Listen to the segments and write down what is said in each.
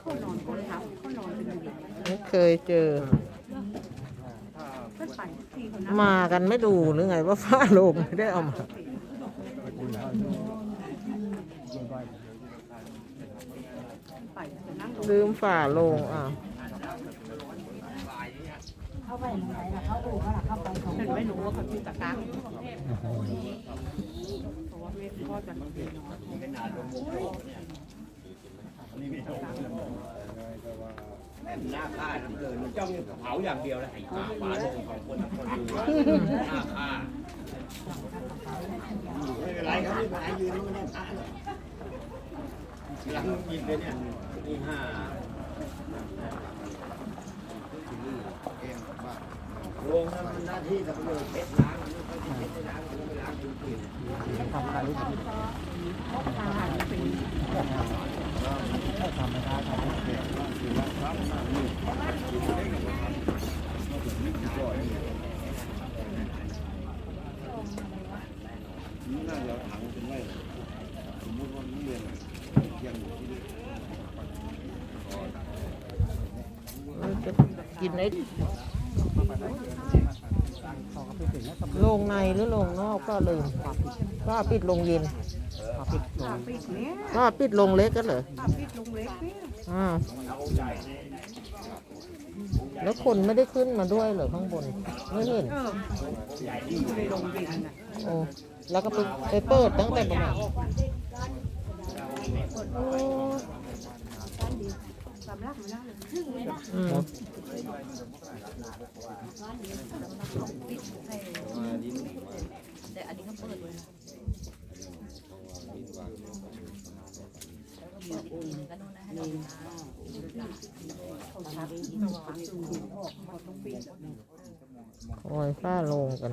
เขานอนคนทับเขานอนเป็นอยู่ไม่เคยเจอเพื่ที่เขานั่งมากันไม่ดูหรือไงว่าฟ้าโลงไม่ได้เอามา ไปนั่งลืมฝ่าโลงอะเข้าไปยังไงล่ะเข้าอู่เขาล่ะเข้าไปของฉันไม่รู้ว่าเขาชื่อตะกังเพราะว่าแม่พ่อจะนอนนอน หน้าค่าน้ำเกินมันจ้องเผาอย่างเดียวแล้วไอ้ขาฝาลงของคนทั้งคนดูหน้าค่าไม่เป็นไรครับไม่เป็นไรยืนไม่ได้ค่าหรอกหลังยินเลยเนี่ยนี่ห้าโรงทำหน้าที่ทำเลยเช็ดล้างไม่ค่อยเช็ดได้ล้างมันไม่ล้างจริงๆน่าจะเอาถังเป็นไว้สมมติว่านี่เรียนยังอยู่ที่นี่ จะ กินไอ้โรงในหรือโรงนอกก็ลืมก็ปิดโรงเย็นป้าปิดเนี่ยก็ปิดโรงเล็กก็เหรอป้าปิดลงเล็กเนี่ยอ่าวแล้วคนไม่ได้ขึ้นมาด้วยเหรอข้างบน ไม่เห็นเอออยู่ในโรงเรียนน่ะโอ้แล้วก็ไปไปเปิดตั้งแต่ประมาณโอ้ สำลักมาแล้วเลยอืมแต่อันนี้เขาลยก็นู่นนะให้เราโอ้ยฝ้าโลงกัน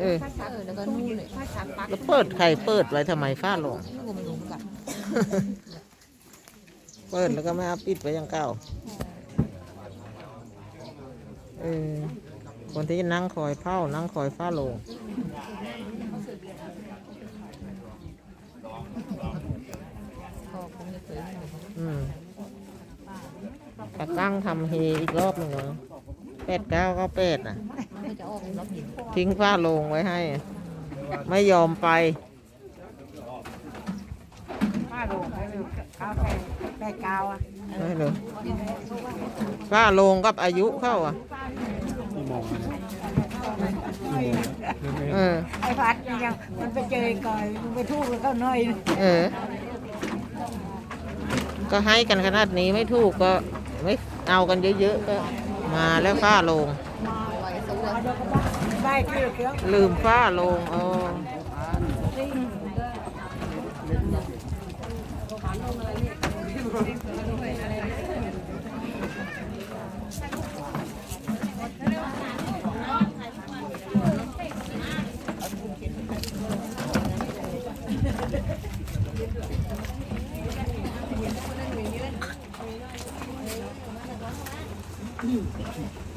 เออแล้วก็นู่นเลยแล้วเปิดใครเปิดไว้ทำไมฝ้าโลงเปิดแล้วก็ไม่เอาปิดไว้ยังเก่าเออคนที่นั่งคอยเฝ้านั่งคอยฝ้าโลงอืมตะกั้งทำเฮอีกรอบหนึ่งเหรอ แปดเก้าก็แปดน่ะมันก็จะออกรอบเย็นทิ้งฝ้าโลงไว้ให้ ไม่ยอมไปป้าลงไปเลยกาแฟแปดกาวอะไม่เลยฝ้าโลงกับอายุเข้าอะเออไอ้พัดนี่ยังมันไปเจอก่อนมันไปทู่กับเขาหน่อยเออ ก็ให้กันขนาดนี้ไม่ถูกก็ไม่เอากันเยอะๆก็ มาแล้วฝ้าลง ลืมฝ้าลงอ๋อ 嗯